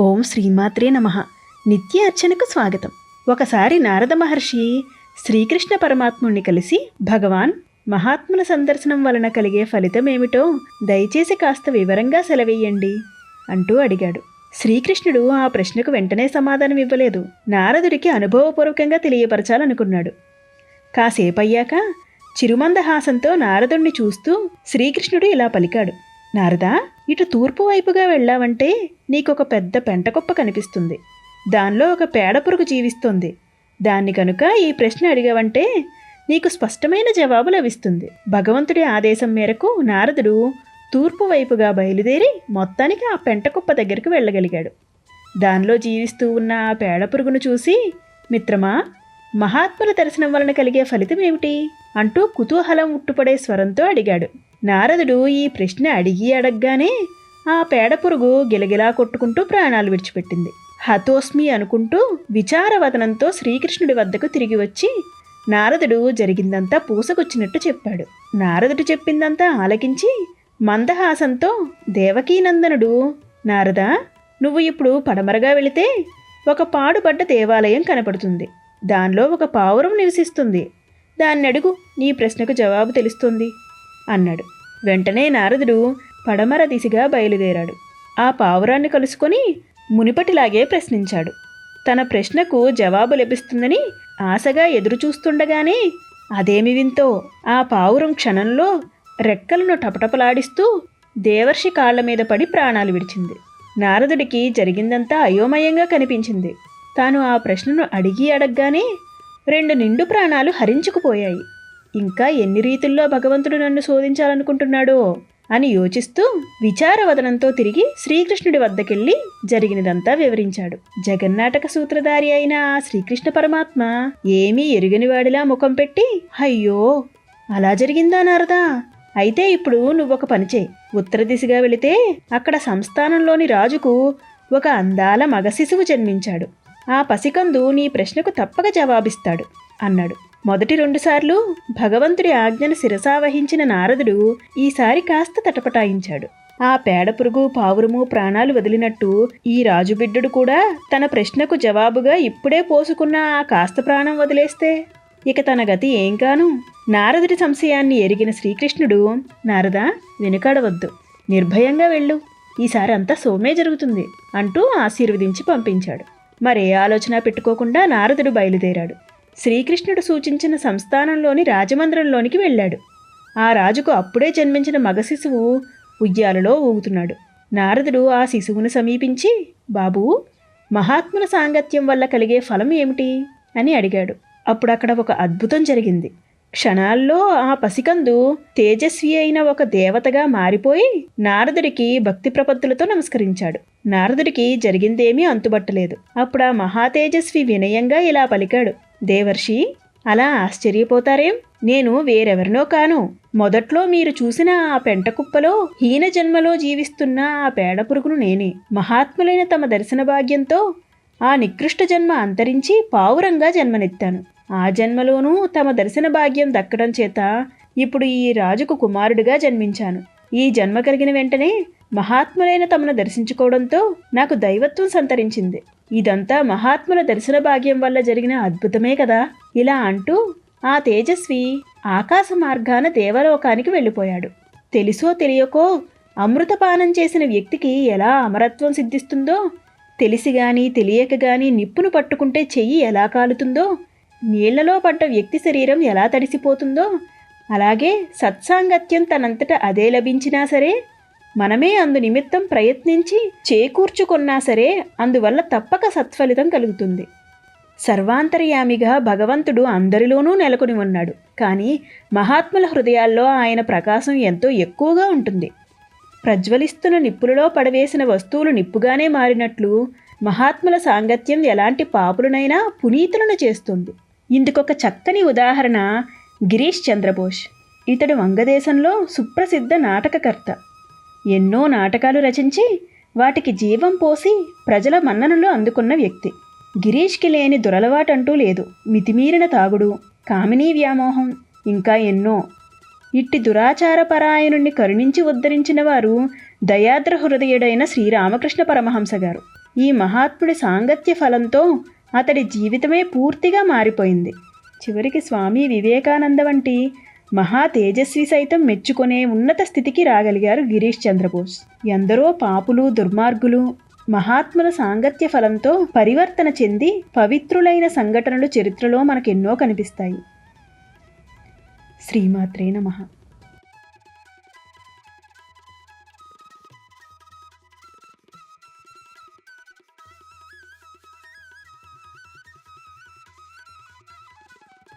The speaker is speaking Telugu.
ఓం శ్రీమాత్రే నమ. నిత్య అర్చనకు స్వాగతం. ఒకసారి నారద మహర్షి శ్రీకృష్ణ పరమాత్ముణ్ణి కలిసి భగవాన్ మహాత్ముల సందర్శనం వలన కలిగే ఫలితం ఏమిటో దయచేసి కాస్త వివరంగా సెలవేయండి అంటూ అడిగాడు. శ్రీకృష్ణుడు ఆ ప్రశ్నకు వెంటనే సమాధానం ఇవ్వలేదు. నారదుడికి అనుభవపూర్వకంగా తెలియపరచాలనుకున్నాడు. కాసేపయ్యాక చిరుమందహాసంతో నారదుణ్ణి చూస్తూ శ్రీకృష్ణుడు ఇలా పలికాడు. నారదా ఇటు తూర్పు వైపుగా వెళ్ళావంటే నీకొక పెద్ద పెంటకుప్ప కనిపిస్తుంది. దానిలో ఒక పేడ పురుగు జీవిస్తుంది. దాన్ని కనుక ఈ ప్రశ్న అడిగావంటే నీకు స్పష్టమైన జవాబు లభిస్తుంది. భగవంతుడి ఆదేశం మేరకు నారదుడు తూర్పు వైపుగా బయలుదేరి మొత్తానికి ఆ పెంటకుప్ప దగ్గరికి వెళ్ళగలిగాడు. దానిలో జీవిస్తూ ఉన్న ఆ పేడ పురుగును చూసి మిత్రమా మహాత్ముల దర్శనం వలన కలిగే ఫలితం ఏమిటి? అంటూ కుతూహలం ఉట్టుపడే స్వరంతో అడిగాడు. నారదుడు ఈ ప్రశ్న అడిగి అడగగానే ఆ పేడ పురుగు గిలగిలా కొట్టుకుంటూ ప్రాణాలు విడిచిపెట్టింది. హతోస్మి అనుకుంటూ విచారవదనంతో శ్రీకృష్ణుడి వద్దకు తిరిగి వచ్చి నారదుడు జరిగిందంతా పూసకొచ్చినట్టు చెప్పాడు. నారదుడు చెప్పిందంతా ఆలకించి మందహాసంతో దేవకీనందనుడు నారదా నువ్వు ఇప్పుడు పడమరగా వెళితే ఒక పాడుపడ్డ దేవాలయం కనపడుతుంది. దానిలో ఒక పావురం నివసిస్తుంది. దాన్ని అడుగు నీ ప్రశ్నకు జవాబు తెలుస్తుంది. అన్నాడు. వెంటనే నారదుడు పడమర దిశగా బయలుదేరాడు. ఆ పావురాన్ని కలుసుకొని మునిపటిలాగే ప్రశ్నించాడు. తన ప్రశ్నకు జవాబు లభిస్తుందని ఆశగా ఎదురుచూస్తుండగానే అదేమి వింతో ఆ పావురం క్షణంలో రెక్కలను టపటపలాడిస్తూ దేవర్షి కాళ్ళ మీద పడి ప్రాణాలు విడిచింది. నారదుడికి జరిగిందంతా అయోమయంగా కనిపించింది. తాను ఆ ప్రశ్నను అడిగి అడగగానే రెండు నిండు ప్రాణాలు హరించుకుపోయాయి. ఇంకా ఎన్ని రీతుల్లో భగవంతుడు నన్ను శోధించాలనుకుంటున్నాడో అని యోచిస్తూ విచారవదనంతో తిరిగి శ్రీకృష్ణుడి వద్దకెళ్ళి జరిగినదంతా వివరించాడు. జగన్నాటక సూత్రధారి అయిన ఆ శ్రీకృష్ణ పరమాత్మ ఏమీ ఎరుగనివాడిలా ముఖం పెట్టి అయ్యో అలా జరిగిందా నారదా? అయితే ఇప్పుడు నువ్వొక పనిచే ఉత్తర దిశగా వెళితే అక్కడ సంస్థానంలోని రాజుకు ఒక అందాల మగ శిశువు జన్మించాడు. ఆ పసికందు నీ ప్రశ్నకు తప్పక జవాబిస్తాడు అన్నాడు. మొదటి రెండుసార్లు భగవంతుడి ఆజ్ఞను శిరసావహించిన నారదుడు ఈసారి కాస్త తటపటాయించాడు. ఆ పేడ పురుగు పావురము ప్రాణాలు వదిలినట్టు ఈ రాజుబిడ్డుడు కూడా తన ప్రశ్నకు జవాబుగా ఇప్పుడే పోసుకున్న ఆ కాస్త ప్రాణం వదిలేస్తే ఇక తన గతి ఏం కాను? నారదుడి సంశయాన్ని ఎరిగిన శ్రీకృష్ణుడు నారద వెనుకాడవద్దు. నిర్భయంగా వెళ్ళు. ఈసారి అంతా సోమే జరుగుతుంది అంటూ ఆశీర్వదించి పంపించాడు. మరే ఆలోచన పెట్టుకోకుండా నారదుడు బయలుదేరాడు. శ్రీకృష్ణుడు సూచించిన సంస్థానంలోని రాజమందిరంలోనికి వెళ్ళాడు. ఆ రాజుకు అప్పుడే జన్మించిన మగ శిశువు ఉయ్యాలలో ఊగుతున్నాడు. నారదుడు ఆ శిశువును సమీపించి బాబూ మహాత్ముల సాంగత్యం వల్ల కలిగే ఫలం ఏమిటి? అని అడిగాడు. అప్పుడు అక్కడ ఒక అద్భుతం జరిగింది. క్షణాల్లో ఆ పసికందు తేజస్వి అయిన ఒక దేవతగా మారిపోయి నారదుడికి భక్తి ప్రపత్తులతో నమస్కరించాడు. నారదుడికి జరిగిందేమీ అంతుబట్టలేదు. అప్పుడు ఆ మహాతేజస్వి వినయంగా ఇలా పలికాడు. దేవర్షి అలా ఆశ్చర్యపోతారేం? నేను వేరెవరినో కాను. మొదట్లో మీరు చూసిన ఆ పెంటకుప్పలో హీన జన్మలో జీవిస్తున్న ఆ పేడ పురుగును నేనే. మహాత్ములైన తమ దర్శన భాగ్యంతో ఆ నికృష్ట జన్మ అంతరించి పావురంగా జన్మనెత్తాను. ఆ జన్మలోనూ తమ దర్శన భాగ్యం దక్కడం చేత ఇప్పుడు ఈ రాజుకు కుమారుడిగా జన్మించాను. ఈ జన్మ కలిగిన వెంటనే మహాత్ములైన తమను దర్శించుకోవడంతో నాకు దైవత్వం సంతరించింది. ఇదంతా మహాత్ముల దర్శన భాగ్యం వల్ల జరిగిన అద్భుతమే కదా. ఇలా అంటూ ఆ తేజస్వి ఆకాశ మార్గాన దేవలోకానికి వెళ్ళిపోయాడు. తెలుసో తెలియకో అమృతపానం చేసిన వ్యక్తికి ఎలా అమరత్వం సిద్ధిస్తుందో తెలిసి గాని తెలియక గాని నిప్పును పట్టుకుంటే చెయ్యి ఎలా కాలుతుందో నీళ్ళలో పడ్డ వ్యక్తి శరీరం ఎలా తడిసిపోతుందో అలాగే సత్సాంగత్యం తనంతట అదే లభించినా సరే మనమే అందు నిమిత్తం ప్రయత్నించి చేకూర్చుకున్నా సరే అందువల్ల తప్పక సత్ఫలితం కలుగుతుంది. సర్వాంతర్యామిగా భగవంతుడు అందరిలోనూ నెలకొని ఉన్నాడు. కానీ మహాత్ముల హృదయాల్లో ఆయన ప్రకాశం ఎంతో ఎక్కువగా ఉంటుంది. ప్రజ్వలిస్తున్న నిప్పులలో పడవేసిన వస్తువులు నిప్పుగానే మారినట్లు మహాత్ముల సాంగత్యం ఎలాంటి పాపులనైనా పునీతులను చేస్తుంది. ఇందుకొక చక్కని ఉదాహరణ గిరీష్ చంద్రబోస్. ఇతడు వంగదేశంలో సుప్రసిద్ధ నాటకకర్త. ఎన్నో నాటకాలు రచించి వాటికి జీవం పోసి ప్రజల మన్ననలు అందుకున్న వ్యక్తి. గిరీష్కి లేని దురలవాటంటూ లేదు. మితిమీరిన తాగుడు కామినీ వ్యామోహం ఇంకా ఎన్నో. ఇట్టి దురాచారపరాయణుణ్ణి కరుణించి ఉద్ధరించిన వారు దయాద్ర హృదయుడైన శ్రీరామకృష్ణ పరమహంస గారు. ఈ మహాత్ముడి సాంగత్య ఫలంతో అతడి జీవితమే పూర్తిగా మారిపోయింది. చివరికి స్వామి వివేకానంద వంటి మహా తేజస్వి సైతం మెచ్చుకునే ఉన్నత స్థితికి రాగలిగారు గిరీష్ చంద్రబోస్. ఎందరో పాపులు దుర్మార్గులు మహాత్ముల సాంగత్య ఫలంతో పరివర్తన చెంది పవిత్రులైన సంఘటనలు చరిత్రలో మనకెన్నో కనిపిస్తాయి. శ్రీమాత్రే నమః.